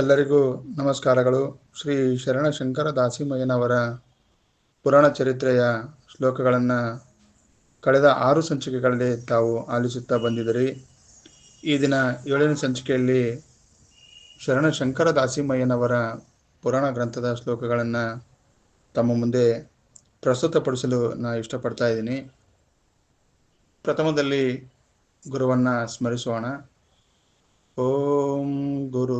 ಎಲ್ಲರಿಗೂ ನಮಸ್ಕಾರಗಳು. ಶ್ರೀ ಶರಣಶಂಕರ ದಾಸಿಮಯ್ಯನವರ ಪುರಾಣ ಚರಿತ್ರೆಯ ಶ್ಲೋಕಗಳನ್ನು ಕಳೆದ ಆರು ಸಂಚಿಕೆಗಳಲ್ಲಿ ತಾವು ಆಲಿಸುತ್ತಾ ಬಂದಿದ್ದೀರಿ. ಈ ದಿನ ಏಳನೇ ಸಂಚಿಕೆಯಲ್ಲಿ ಶರಣಶಂಕರ ದಾಸಿಮಯ್ಯನವರ ಪುರಾಣ ಗ್ರಂಥದ ಶ್ಲೋಕಗಳನ್ನು ತಮ್ಮ ಮುಂದೆ ಪ್ರಸ್ತುತಪಡಿಸಲು ನಾ ಇಷ್ಟಪಡ್ತಾ ಇದ್ದೀನಿ. ಪ್ರಥಮದಲ್ಲಿ ಗುರುವನ್ನು ಸ್ಮರಿಸೋಣ. ಓಂ ಗುರುರ್ಬ್ರಹ್ಮ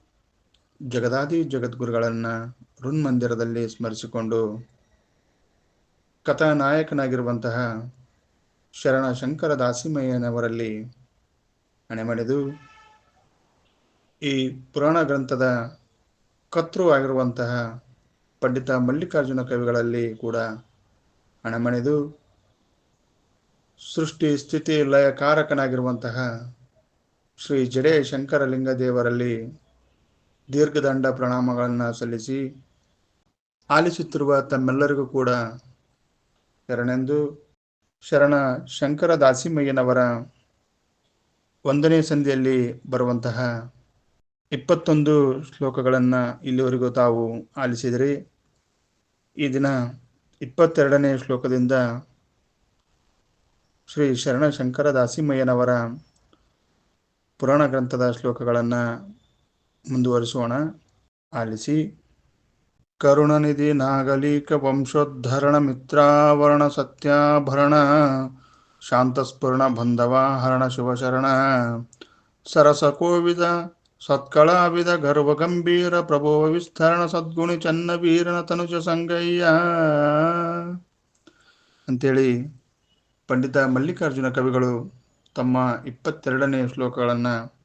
ಜಗದಾದಿ ಜಗದ್ಗುರುಗಳನ್ನು ಋಣ್ಮಂದಿರದಲ್ಲಿ ಸ್ಮರಿಸಿಕೊಂಡು ಕಥಾನಾಯಕನಾಗಿರುವಂತಹ ಶರಣ ಶಂಕರ ದಾಸಿಮಯ್ಯನವರಲ್ಲಿ ಹಣೆಮಣಿದು ಈ ಪುರಾಣ ಗ್ರಂಥದ ಕರ್ತೃ ಆಗಿರುವಂತಹ ಪಂಡಿತ ಮಲ್ಲಿಕಾರ್ಜುನ ಕವಿಗಳಲ್ಲಿ ಕೂಡ ಹಣಮಣಿದು ಸೃಷ್ಟಿ ಸ್ಥಿತಿ ಲಯಕಾರಕನಾಗಿರುವಂತಹ ಶ್ರೀ ಜಡೇ ಶಂಕರಲಿಂಗ ದೇವರಲ್ಲಿ ದೀರ್ಘದಂಡ ಪ್ರಣಾಮಗಳನ್ನು ಸಲ್ಲಿಸಿ ಆಲಿಸುತ್ತಿರುವ ತಮ್ಮೆಲ್ಲರಿಗೂ ಕೂಡ ಶರಣೆಂದು ಶರಣ ಶಂಕರ ದಾಸಿಮಯ್ಯನವರ ಒಂದನೇ ಸಂಧಿಯಲ್ಲಿ ಬರುವಂತಹ ಇಪ್ಪತ್ತೊಂದು ಶ್ಲೋಕಗಳನ್ನು ಇಲ್ಲಿವರೆಗೂ ತಾವು ಆಲಿಸಿದಿರಿ. ಈ ದಿನ ಇಪ್ಪತ್ತೆರಡನೇ ಶ್ಲೋಕದಿಂದ ಶ್ರೀ ಶರಣ ಶಂಕರ ದಾಸಿಮಯ್ಯನವರ ಪುರಾಣ ಗ್ರಂಥದ ಶ್ಲೋಕಗಳನ್ನು ಮುಂದುವರಿಸೋಣ. ಆಲಿಸಿ. ಕರುಣನಿಧಿ ನಾಗಲೀಕ ವಂಶೋದ್ಧರಣ ಮಿತ್ರಾವರಣ ಸತ್ಯಾಭರಣ ಶಾಂತಸ್ಫುರಣ ಬಂಧವಾಹರಣ ಶಿವಶರಣ ಸರಸ ಕೋವಿದ ಸತ್ಕಳಾವಿದ ಗರ್ವಗಂಭೀರ ಪ್ರಭೋ ವಿಸ್ತರಣ ಸದ್ಗುಣಿ ಚನ್ನ ವೀರನ ತನುಜ ಸಂಗಯ್ಯ. ಅಂತೇಳಿ ಪಂಡಿತ ಮಲ್ಲಿಕಾರ್ಜುನ ಕವಿಗಳು ತಮ್ಮ ಇಪ್ಪತ್ತೆರಡನೇ ಶ್ಲೋಕಗಳನ್ನು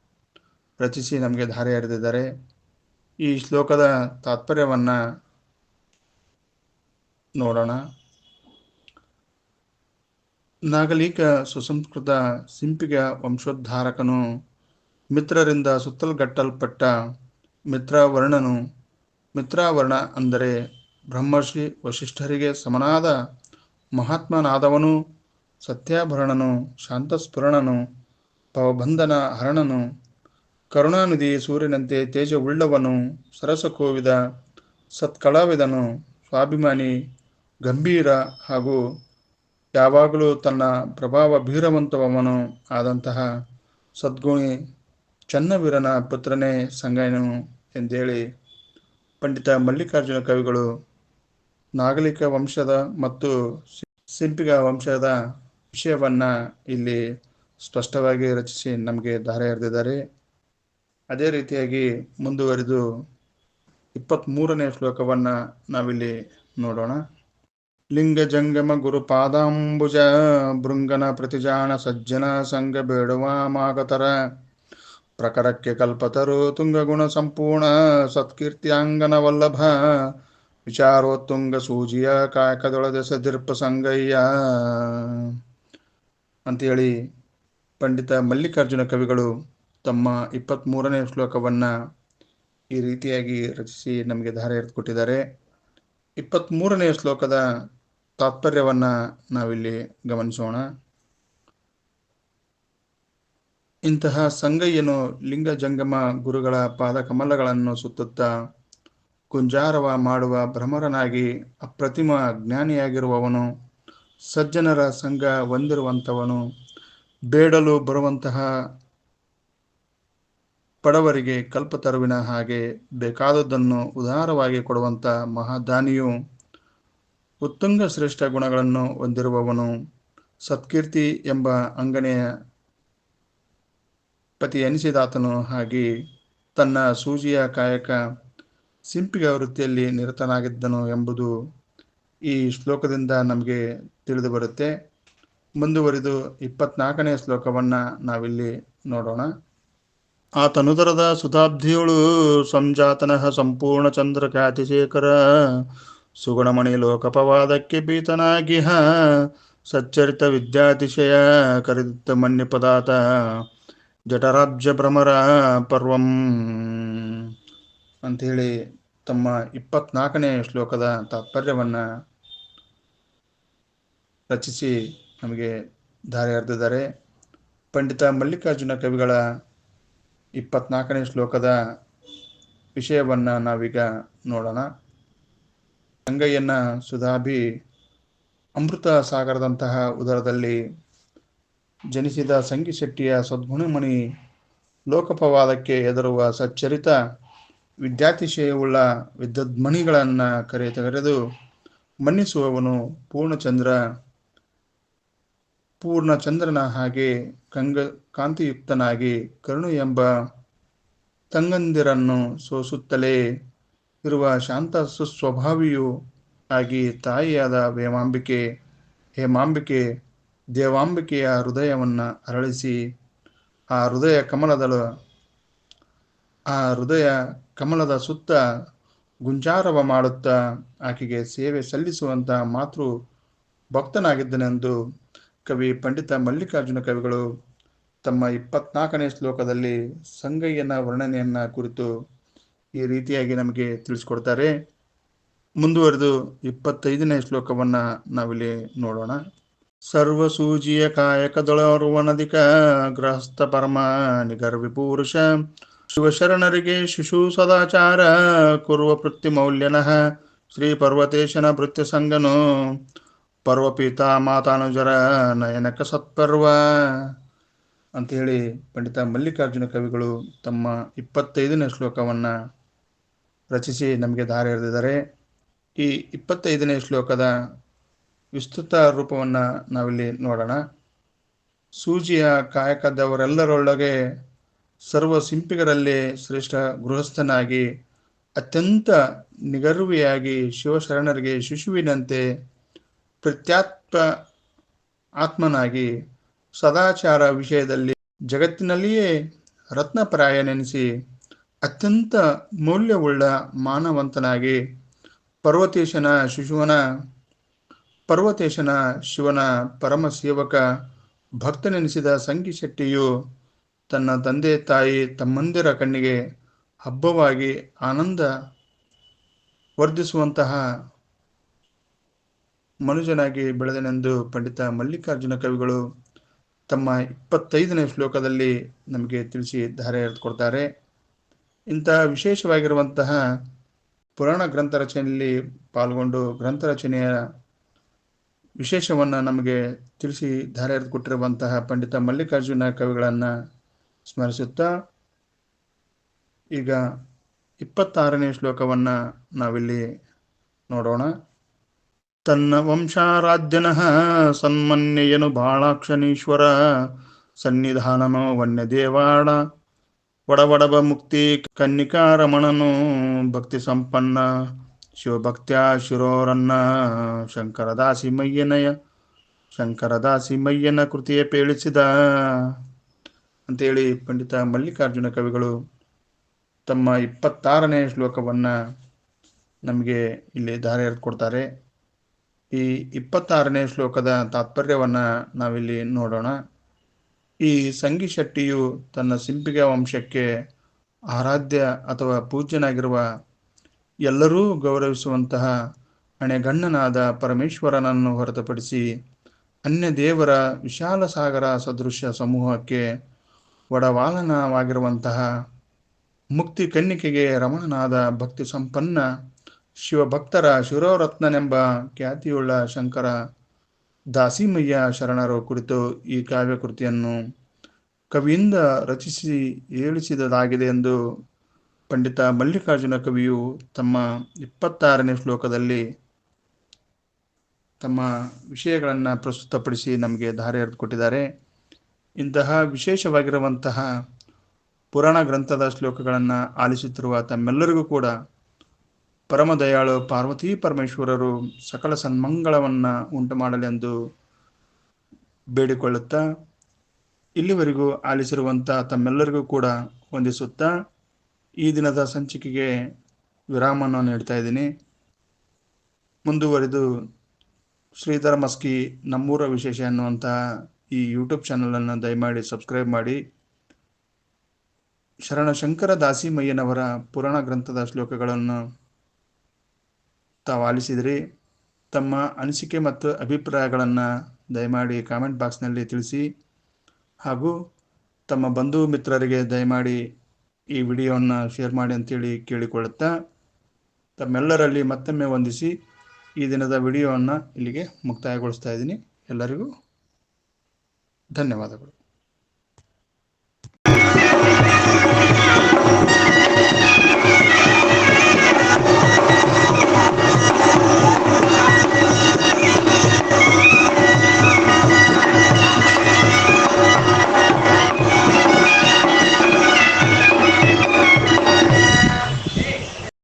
ರಚಿಸಿ ನಮಗೆ ಧಾರೆ ಎರೆದಿದ್ದಾರೆ. ಈ ಶ್ಲೋಕದ ತಾತ್ಪರ್ಯವನ್ನು ನೋಡೋಣ. ನಾಗಲೀಕ ಸುಸಂಸ್ಕೃತ ಸಿಂಪಿಗ ವಂಶೋದ್ಧಾರಕನು, ಮಿತ್ರರಿಂದ ಸುತ್ತಲ್ಗಟ್ಟಲ್ಪಟ್ಟ ಮಿತ್ರವರ್ಣನು, ಮಿತ್ರಾವರ್ಣ ಅಂದರೆ ಬ್ರಹ್ಮರ್ಷಿ ವಶಿಷ್ಠರಿಗೆ ಸಮನಾದ ಮಹಾತ್ಮನಾದವನು, ಸತ್ಯಾಭರಣನು, ಶಾಂತಸ್ಫುರಣನು, ಪವಬಂಧನ ಹರಣನು ಕರುಣಾನಿಧಿ ಸೂರ್ಯನಂತೆ ತೇಜವುಳ್ಳವನು ಸರಸಕೋವಿದ, ಸತ್ಕಲಾವಿದನು ಸ್ವಾಭಿಮಾನಿ, ಗಂಭೀರ ಹಾಗೂ ಯಾವಾಗಲೂ ತನ್ನ ಪ್ರಭಾವ ಬೀರವಂತವನು ಆದಂತಹ ಸದ್ಗುಣಿ ಚನ್ನವೀರನ ಪುತ್ರನೇ ಸಂಗಾಯನು ಎಂದೇಳಿ ಪಂಡಿತ ಮಲ್ಲಿಕಾರ್ಜುನ ಕವಿಗಳು ನಾಗಲಿಕ ವಂಶದ ಮತ್ತು ಸಿಂಪಿಗ ವಂಶದ ವಿಷಯವನ್ನು ಇಲ್ಲಿ ಸ್ಪಷ್ಟವಾಗಿ ರಚಿಸಿ ನಮಗೆ ಧಾರೆ ಎರೆದಿದ್ದಾರೆ. ಅದೇ ರೀತಿಯಾಗಿ ಮುಂದುವರಿದು ಇಪ್ಪತ್ತ್ಮೂರನೇ ಶ್ಲೋಕವನ್ನ ನಾವಿಲ್ಲಿ ನೋಡೋಣ. ಲಿಂಗ ಜಂಗಮ ಗುರು ಪಾದಾಂಬುಜ ಭೃಂಗನ ಪ್ರತಿಜಾಣ ಸಜ್ಜನ ಸಂಘ ಬೇಡುವ ಮಾಗತರ. ಪ್ರಕರಕ್ಕೆ ಕಲ್ಪತರು ತುಂಗಗುಣ ಸಂಪೂರ್ಣ ಸತ್ಕೀರ್ತಿಯಾಂಗನ ವಲ್ಲಭ. ವಿಚಾರೋತ್ತುಂಗ ಸೂಜಿಯ ಕಾಯಕದೊಳದೆ ಸದಿರ್ಪ ಸಂಗಯ್ಯ. ಅಂತೇಳಿ ಪಂಡಿತ ಮಲ್ಲಿಕಾರ್ಜುನ ಕವಿಗಳು ತಮ್ಮ ಇಪ್ಪತ್ತ್ಮೂರನೇ ಶ್ಲೋಕವನ್ನು ಈ ರೀತಿಯಾಗಿ ರಚಿಸಿ ನಮಗೆ ಧಾರೆ ಎರೆದುಕೊಟ್ಟಿದ್ದಾರೆ ಇಪ್ಪತ್ತ್ಮೂರನೆಯ ಶ್ಲೋಕದ ತಾತ್ಪರ್ಯವನ್ನು ನಾವಿಲ್ಲಿ ಗಮನಿಸೋಣ. ಇಂತಹ ಸಂಗಯ್ಯನು ಲಿಂಗ ಜಂಗಮ ಗುರುಗಳ ಪಾದ ಕಮಲಗಳನ್ನು ಸುತ್ತುತ್ತಾ ಕುಂಜಾರವ ಮಾಡುವ ಭ್ರಮರನಾಗಿ ಅಪ್ರತಿಮ ಜ್ಞಾನಿಯಾಗಿರುವವನು, ಸಜ್ಜನರ ಸಂಘ ಹೊಂದಿರುವಂಥವನು, ಬೇಡಲು ಬರುವಂತಹ ಬಡವರಿಗೆ ಕಲ್ಪತರುವಿನ ಹಾಗೆ ಬೇಕಾದದ್ದನ್ನು ಉದಾರವಾಗಿ ಕೊಡುವಂಥ ಮಹಾದಾನಿಯು ಉತ್ತುಂಗ ಶ್ರೇಷ್ಠ ಗುಣಗಳನ್ನು ಹೊಂದಿರುವವನು. ಸತ್ಕೀರ್ತಿ ಎಂಬ ಅಂಗನೆಯ ಪತಿ ಎನಿಸಿದಾತನು ಹಾಗೆ ತನ್ನ ಸೂಜಿಯ ಕಾಯಕ ಸಿಂಪಿಗ ವೃತ್ತಿಯಲ್ಲಿ ನಿರತನಾಗಿದ್ದನು ಎಂಬುದು ಈ ಶ್ಲೋಕದಿಂದ ನಮಗೆ ತಿಳಿದು ಬರುತ್ತೆ. ಮುಂದುವರಿದು ಇಪ್ಪತ್ನಾಲ್ಕನೇ ಶ್ಲೋಕವನ್ನು ನಾವಿಲ್ಲಿ ನೋಡೋಣ. ಆತನುದರದ ಸುತಾಬ್ಧಿಯೊಳು ಸಂಜಾತನಃ ಸಂಪೂರ್ಣ ಚಂದ್ರ ಖ್ಯಾತಿಶೇಖರ ಸುಗುಣಮಣಿ ಲೋಕಪವಾದಕ್ಕೆ ಪೀತನಾಗಿಹ. ಸಚ್ಚರಿತ ವಿದ್ಯಾತಿಶಯ ಕರೆದಿತ್ತ ಮನ್ಯಪದಾತ ಜಟರಾಜ್ಯ ಭ್ರಮರ ಪರ್ವಂ. ಅಂಥೇಳಿ ತಮ್ಮ ಇಪ್ಪತ್ನಾಲ್ಕನೇ ಶ್ಲೋಕದ ತಾತ್ಪರ್ಯವನ್ನು ರಚಿಸಿ ನಮಗೆ ದಾರಿ ಎರೆದಿದ್ದಾರೆ ಪಂಡಿತ ಮಲ್ಲಿಕಾರ್ಜುನ ಕವಿಗಳ ಇಪ್ಪತ್ನಾಲ್ಕನೇ ಶ್ಲೋಕದ ವಿಷಯವನ್ನು ನಾವೀಗ ನೋಡೋಣ. ಗಂಗಯ್ಯನ ಸುಧಾಭಿ ಅಮೃತ ಸಾಗರದಂತಹ ಉದರದಲ್ಲಿ ಜನಿಸಿದ ಸಂಗಿಶೆಟ್ಟಿಯ ಸದ್ಗುಣಮಣಿ ಲೋಕಪವಾದಕ್ಕೆ ಎದುರುವ ಸಚ್ಚರಿತ ವಿದ್ಯಾತಿಶಯವುಳ್ಳ ವಿದ್ಯುದ್ಮಣಿಗಳನ್ನು ಕರೆ ತೆಗೆದು ಮನ್ನಿಸುವವನು ಪೂರ್ಣಚಂದ್ರ ಪೂರ್ಣಚಂದ್ರನ ಹಾಗೆ ಕಂಗ ಕಾಂತಿಯುಕ್ತನಾಗಿ ಕರುಣು ಎಂಬ ತಂಗಂದಿರನ್ನು ಸೋಸುತ್ತಲೇ ಇರುವ ಶಾಂತ ಸುಸ್ವಭಾವಿಯೂ ಆಗಿ ತಾಯಿಯಾದ ವೇಮಾಂಬಿಕೆ, ಹೇಮಾಂಬಿಕೆ, ದೇವಾಂಬಿಕೆಯ ಹೃದಯವನ್ನು ಅರಳಿಸಿ ಆ ಹೃದಯ ಕಮಲದಳು, ಆ ಹೃದಯ ಕಮಲದ ಸುತ್ತ ಗುಂಜಾರವ ಮಾಡುತ್ತಾ ಆಕೆಗೆ ಸೇವೆ ಸಲ್ಲಿಸುವಂತಹ ಮಾತೃ ಭಕ್ತನಾಗಿದ್ದನೆಂದು ಕವಿ ಪಂಡಿತ ಮಲ್ಲಿಕಾರ್ಜುನ ಕವಿಗಳು ತಮ್ಮ ಇಪ್ಪತ್ನಾಲ್ಕನೇ ಶ್ಲೋಕದಲ್ಲಿ ಸಂಗಯ್ಯನ ವರ್ಣನೆಯನ್ನ ಕುರಿತು ಈ ರೀತಿಯಾಗಿ ನಮಗೆ ತಿಳಿಸ್ಕೊಡ್ತಾರೆ. ಮುಂದುವರೆದು ಇಪ್ಪತ್ತೈದನೇ ಶ್ಲೋಕವನ್ನ ನಾವಿಲ್ಲಿ ನೋಡೋಣ. ಸರ್ವಸೂಜಿಯ ಕಾಯಕದೊಳರುವನಧಿಕ ಗೃಹಸ್ಥ ಪರಮ ನಿಗರ್ವಿ ಪುರುಷ, ಶಿವಶರಣರಿಗೆ ಶಿಶು ಸದಾಚಾರ, ಕುರುವ ಮೌಲ್ಯನಃ ಶ್ರೀ ಪರ್ವತೇಶನ ಭೃತ್ಯ ಸಂಗನು ಪರ್ವಪೀತ ಮಾತಾನುಜರ ನಯನಕ ಸತ್ಪರ್ವ. ಅಂತೇಳಿ ಪಂಡಿತ ಮಲ್ಲಿಕಾರ್ಜುನ ಕವಿಗಳು ತಮ್ಮ ಇಪ್ಪತ್ತೈದನೇ ಶ್ಲೋಕವನ್ನು ರಚಿಸಿ ನಮಗೆ ದಾರಿ ಎರೆದಿದ್ದಾರೆ. ಈ ಇಪ್ಪತ್ತೈದನೇ ಶ್ಲೋಕದ ವಿಸ್ತೃತ ರೂಪವನ್ನು ನಾವಿಲ್ಲಿ ನೋಡೋಣ. ಸೂಜಿಯ ಕಾಯಕದವರೆಲ್ಲರೊಳಗೆ ಸರ್ವ ಸಿಂಪಿಗರಲ್ಲಿ ಶ್ರೇಷ್ಠ ಗೃಹಸ್ಥನಾಗಿ, ಅತ್ಯಂತ ನಿಗರ್ವಿಯಾಗಿ ಶಿವಶರಣರಿಗೆ ಶಿಶುವಿನಂತೆ ಪ್ರತ್ಯಾತ್ಮ ಆತ್ಮನಾಗಿ ಸದಾಚಾರ ವಿಷಯದಲ್ಲಿ ಜಗತ್ತಿನಲ್ಲಿಯೇ ರತ್ನಪ್ರಾಯನೆನಿಸಿ ಅತ್ಯಂತ ಮೌಲ್ಯವುಳ್ಳ ಮಾನವಂತನಾಗಿ ಪರ್ವತೇಶನ ಶಿಶುವನ, ಪರ್ವತೇಶನ ಶಿವನ ಪರಮ ಸೇವಕ ಭಕ್ತನೆನಿಸಿದ ಸಂಗಿ ಶೆಟ್ಟಿಯು ತನ್ನ ತಂದೆ ತಾಯಿ ತಮ್ಮಂದಿರ ಕಣ್ಣಿಗೆ ಹಬ್ಬವಾಗಿ ಆನಂದ ವರ್ಧಿಸುವಂತಹ ಮನುಜನಾಗಿ ಬೆಳೆದನೆಂದು ಪಂಡಿತ ಮಲ್ಲಿಕಾರ್ಜುನ ಕವಿಗಳು ತಮ್ಮ ಇಪ್ಪತ್ತೈದನೇ ಶ್ಲೋಕದಲ್ಲಿ ನಮಗೆ ತಿಳಿಸಿ ಧಾರೆ ಎರೆದುಕೊಡ್ತಾರೆ ಇಂತಹ ವಿಶೇಷವಾಗಿರುವಂತಹ ಪುರಾಣ ಗ್ರಂಥ ರಚನೆಯಲ್ಲಿ ಪಾಲ್ಗೊಂಡು ಗ್ರಂಥ ರಚನೆಯ ವಿಶೇಷವನ್ನು ನಮಗೆ ತಿಳಿಸಿ ಧಾರೆ ಎರೆದುಕೊಟ್ಟಿರುವಂತಹ ಪಂಡಿತ ಮಲ್ಲಿಕಾರ್ಜುನ ಕವಿಗಳನ್ನು ಸ್ಮರಿಸುತ್ತಾ ಈಗ ಇಪ್ಪತ್ತಾರನೇ ಶ್ಲೋಕವನ್ನ ನಾವಿಲ್ಲಿ ನೋಡೋಣ. ತನ್ನ ವಂಶಾರಾಧ್ಯನಃ ಸನ್ಮನ್ಯೆಯನು ಬಾಳಾಕ್ಷನೀಶ್ವರ ಸನ್ನಿಧಾನನು ವನ್ಯದೇವಾಡ ಒಡವಡಬ ಮುಕ್ತಿ ಕನ್ನಿಕಾರಮಣನು ಭಕ್ತಿ ಸಂಪನ್ನ. ಶಿವಭಕ್ತ್ಯ ಶಿರೋರನ್ನ. ಶಂಕರದಾಸಿ ಮಯ್ಯನಯ ಶಂಕರದಾಸಿ ಮಯ್ಯನ ಕೃತಿಯ ಪೇಳಿಸಿದ. ಅಂತೇಳಿ ಪಂಡಿತ ಮಲ್ಲಿಕಾರ್ಜುನ ಕವಿಗಳು ತಮ್ಮ ಇಪ್ಪತ್ತಾರನೇ ಶ್ಲೋಕವನ್ನ ನಮಗೆ ಇಲ್ಲಿ ದಾರಿ ಎರೆದುಕೊಡ್ತಾರೆ ಈ ಇಪ್ಪತ್ತಾರನೇ ಶ್ಲೋಕದ ತಾತ್ಪರ್ಯವನ್ನ ನಾವಿಲ್ಲಿ ನೋಡೋಣ. ಈ ಸಂಗಿ ಶೆಟ್ಟಿಯು ತನ್ನ ಸಿಂಪಿಗೆ ವಂಶಕ್ಕೆ ಆರಾಧ್ಯ ಅಥವಾ ಪೂಜ್ಯನಾಗಿರುವ ಎಲ್ಲರೂ ಗೌರವಿಸುವಂತಹ ಅಣೆಗಣ್ಣನಾದ ಪರಮೇಶ್ವರನನ್ನು ಹೊರತುಪಡಿಸಿ ಅನ್ಯ ದೇವರ ವಿಶಾಲ ಸಾಗರ ಸದೃಶ್ಯ ಸಮೂಹಕ್ಕೆ ಒಡವಾಲನವಾಗಿರುವಂತಹ ಮುಕ್ತಿ ಕನ್ನಿಕೆಗೆ ರಮಣನಾದ ಭಕ್ತಿ ಸಂಪನ್ನ ಶಿವಭಕ್ತರ ಶಿರೋರತ್ನನೆಂಬ ಖ್ಯಾತಿಯುಳ್ಳ ಶಂಕರ ದಾಸಿಮಯ್ಯ ಶರಣರು ಕುರಿತು ಈ ಕಾವ್ಯಕೃತಿಯನ್ನು ಕವಿಯಿಂದ ರಚಿಸಿ ಹೇಳಿಸಿದಾಗಿದೆ ಎಂದು ಪಂಡಿತ ಮಲ್ಲಿಕಾರ್ಜುನ ಕವಿಯು ತಮ್ಮ ಇಪ್ಪತ್ತಾರನೇ ಶ್ಲೋಕದಲ್ಲಿ ತಮ್ಮ ವಿಷಯಗಳನ್ನು ಪ್ರಸ್ತುತಪಡಿಸಿ ನಮಗೆ ಧಾರೆ ಎರೆದುಕೊಟ್ಟಿದ್ದಾರೆ ಇಂತಹ ವಿಶೇಷವಾಗಿರುವಂತಹ ಪುರಾಣ ಗ್ರಂಥದ ಶ್ಲೋಕಗಳನ್ನು ಆಲಿಸುತ್ತಿರುವ ತಮ್ಮೆಲ್ಲರಿಗೂ ಕೂಡ ಪರಮ ದಯಾಳು ಪಾರ್ವತಿ ಪರಮೇಶ್ವರರು ಸಕಲ ಸನ್ಮಂಗಳವನ್ನ ಉಂಟು ಮಾಡಲೆಂದು ಬೇಡಿಕೊಳ್ಳುತ್ತಾ ಇಲ್ಲಿವರೆಗೂ ಆಲಿಸಿರುವಂಥ ತಮ್ಮೆಲ್ಲರಿಗೂ ಕೂಡ ವಂದಿಸುತ್ತಾ ಈ ದಿನದ ಸಂಚಿಕೆಗೆ ವಿರಾಮವನ್ನು ನೀಡ್ತಾ ಇದ್ದೀನಿ. ಮುಂದುವರಿದು ಶ್ರೀಧರ ಮಸ್ಕಿ ನಮ್ಮೂರ ವಿಶೇಷ ಎನ್ನುವಂತಹ ಈ ಯೂಟ್ಯೂಬ್ ಚಾನಲನ್ನು ದಯಮಾಡಿ ಸಬ್ಸ್ಕ್ರೈಬ್ ಮಾಡಿ. ಶರಣಶಂಕರ ದಾಸಿಮಯ್ಯನವರ ಪುರಾಣ ಗ್ರಂಥದ ಶ್ಲೋಕಗಳನ್ನು ತಾವು ಆಲಿಸಿದಿರಿ ತಮ್ಮ ಅನಿಸಿಕೆ ಮತ್ತು ಅಭಿಪ್ರಾಯಗಳನ್ನು ದಯಮಾಡಿ ಕಾಮೆಂಟ್ ಬಾಕ್ಸ್ನಲ್ಲಿ ತಿಳಿಸಿ ಹಾಗೂ ತಮ್ಮ ಬಂಧು ಮಿತ್ರರಿಗೆ ದಯಮಾಡಿ ಈ ವಿಡಿಯೋವನ್ನು ಶೇರ್ ಮಾಡಿ ಅಂತೇಳಿ ಕೇಳಿಕೊಳ್ಳುತ್ತಾ ತಮ್ಮೆಲ್ಲರಲ್ಲಿ ಮತ್ತೊಮ್ಮೆ ವಂದಿಸಿ ಈ ದಿನದ ವಿಡಿಯೋವನ್ನು ಇಲ್ಲಿಗೆ ಮುಕ್ತಾಯಗೊಳಿಸ್ತಾ ಇದ್ದೀನಿ. ಎಲ್ಲರಿಗೂ ಧನ್ಯವಾದಗಳು.